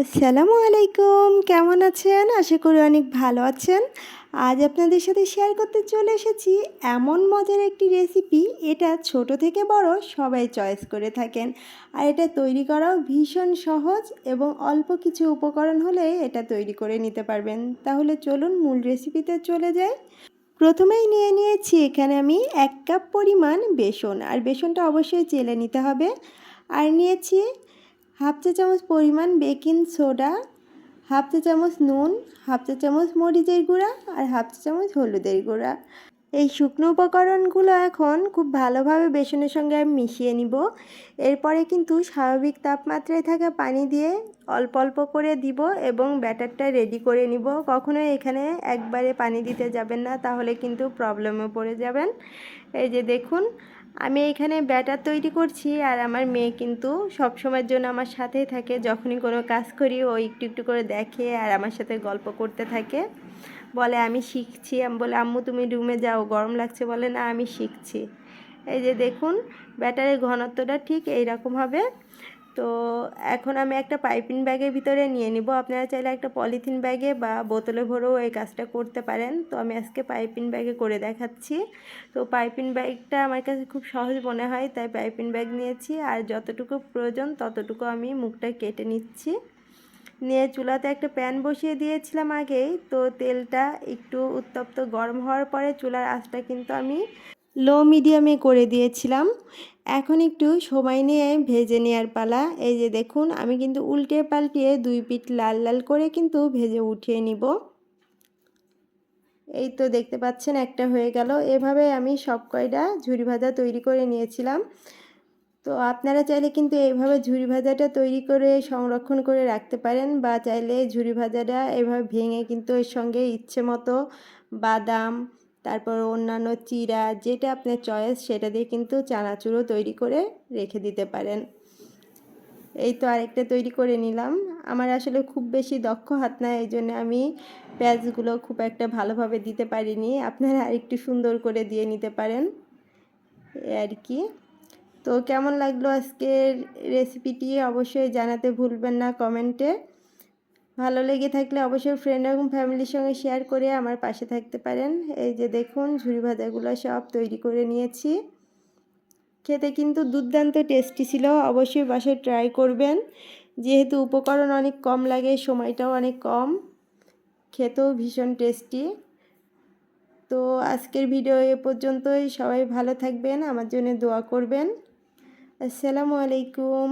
আসসালামু আলাইকুম। কেমন আছেন? আশা করি অনেক ভালো আছেন। আজ আপনাদের সাথে শেয়ার করতে চলে এসেছি এমন মজার একটি রেসিপি এটা ছোট থেকে বড় সবাই চয়েস করে থাকেন। আর এটা তৈরি করাও ভীষণ সহজ এবং অল্প কিছু উপকরণ হলে এটা তৈরি করে নিতে পারবেন। তাহলে চলুন মূল রেসিপিতে চলে যাই। প্রথমেই নিয়ে নিয়েছি এখানে আমি এক কাপ পরিমাণ বেসন। আর বেসনটা অবশ্যই চেলে নিতে হবে। আর নিয়েছি হাফ চা চামচ পরিমাণ বেকিং সোডা, হাফ চা চামচ নুন, হাফ চা চামচ মরিচের গুঁড়া আর হাফ চা চামচ হলুদের গুঁড়া। এই শুকনো উপকরণগুলো এখন খুব ভালোভাবে বেসনের সঙ্গে আমি মিশিয়ে নিব। এরপরে কিন্তু স্বাভাবিক তাপমাত্রায় থাকা পানি দিয়ে অল্প অল্প করে দিব এবং ব্যাটারটা রেডি করে নিব। কখনোই এখানে একবারে পানি দিতে যাবেন না, তাহলে কিন্তু প্রবলেমে পড়ে যাবেন। এই যে দেখুন আমি এখানে ব্যাটার তৈরি করছি আর আমার মেয়ে কিন্তু সব সময়ের জন্য আমার সাথেই থাকে। যখনই কোনো কাজ করি, ও একটু একটু করে দেখে আর আমার সাথে গল্প করতে থাকে। বলে, আমি শিখছি। আমি বলে, আম্মু, তুমি রুমে যাও, গরম লাগছে। বলে, না, আমি শিখছি। এই যে দেখুন, ব্যাটারের ঘনত্বটা ঠিক এই রকম হবে। তো এখন আমি একটা পাইপিং ব্যাগের ভিতরে নিয়ে নিব। আপনারা চাইলে একটা পলিথিন ব্যাগে বা বোতলে ভরেও এই কাজটা করতে পারেন। তো আমি আজকে পাইপিং ব্যাগে করে দেখাচ্ছি। তো পাইপিং ব্যাগটা আমার কাছে খুব সহজ মনে হয়, তাই পাইপিং ব্যাগ নিয়েছি। আর যতটুকু প্রয়োজন ততটুকু আমি মুখটা কেটে নিচ্ছি। নিয়ে চুলাতে একটা প্যান বসিয়ে দিয়েছিলাম আগেই। তো তেলটা একটু উত্তপ্ত গরম হওয়ার পরে চুলার আঁচটা কিন্তু আমি লো মিডিয়ামে করে দিয়েছিলাম। এখন একটু সময় নিয়ে ভেজে নেওয়ার পালা। এই যে দেখুন, আমি কিন্তু উল্টে পাল্টিয়ে দুই পিঠ লাল লাল করে কিন্তু ভেজে উঠিয়ে নিব। এই তো দেখতে পাচ্ছেন, একটা হয়ে গেল। এভাবে আমি সব কয়টা ঝুরি ভাজা তৈরি করে নিয়েছিলাম। তো আপনারা চাইলে কিন্তু এইভাবে ঝুরি ভাজাটা তৈরি করে সংরক্ষণ করে রাখতে পারেন বা চাইলে ঝুরি ভাজাটা এভাবে ভেঙে কিন্তু এর সঙ্গে ইচ্ছে মতো বাদাম তারপর অন্যান্য চিরা, যেটা আপনার চয়েস সেটা দিয়ে কিন্তু চানাচুরও তৈরি করে রেখে দিতে পারেন। এই তো আরেকটা তৈরি করে নিলাম। আমার আসলে খুব বেশি দক্ষ হাত না, এই জন্য আমি পেঁয়াজগুলো খুব একটা ভালোভাবে দিতে পারিনি। আপনারা আরেকটু সুন্দর করে দিয়ে নিতে পারেন। আর কি। তো কেমন লাগল আজকের রেসিপিটি অবশ্যই জানাতে ভুলবেন না কমেন্টে। ভালো লেগে থাকলে অবশ্যই ফ্রেন্ড এবং ফ্যামিলির সঙ্গে শেয়ার করে আমার পাশে থাকতে পারেন। এই যে দেখুন, ঝুড়ি ভাজাগুলো সব তৈরি করে নিয়েছি। খেতে কিন্তু দুর্দান্ত টেস্টি ছিল, অবশ্যই বাসায় ট্রাই করবেন। যেহেতু উপকরণ অনেক কম লাগে, সময়টাও অনেক কম, খেতেও ভীষণ টেস্টি তো আজকের ভিডিও এ পর্যন্তই, সবাই ভালো থাকবেন, আমার জন্য দোয়া করবেন। আসসালামু আলাইকুম।